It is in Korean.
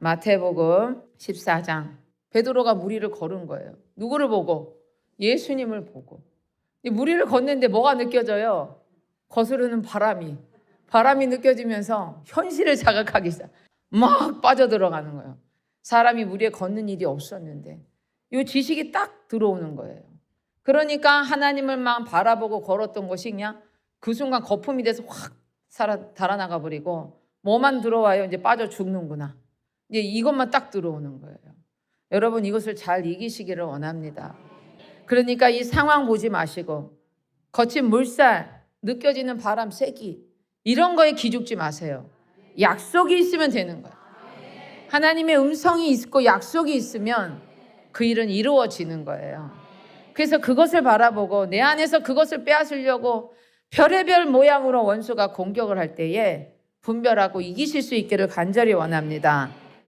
마태복음 14장. 베드로가 무리를 걸은 거예요. 누구를 보고? 예수님을 보고. 이 무리를 걷는데 뭐가 느껴져요? 거스르는 바람이. 바람이 느껴지면서 현실을 자각하기 시작. 막 빠져들어가는 거예요. 사람이 무리에 걷는 일이 없었는데 이 지식이 딱 들어오는 거예요. 그러니까 하나님을 막 바라보고 걸었던 것이 그냥 그 순간 거품이 돼서 확 살아, 달아나가 버리고 뭐만 들어와요. 이제 빠져 죽는구나. 이제 이것만 딱 들어오는 거예요. 여러분 이것을 잘 이기시기를 원합니다. 그러니까 이 상황 보지 마시고 거친 물살, 느껴지는 바람 세기 이런 거에 기죽지 마세요. 약속이 있으면 되는 거예요. 하나님의 음성이 있고 약속이 있으면 그 일은 이루어지는 거예요. 그래서 그것을 바라보고 내 안에서 그것을 빼앗으려고 별의별 모양으로 원수가 공격을 할 때에 분별하고 이기실 수 있기를 간절히 원합니다.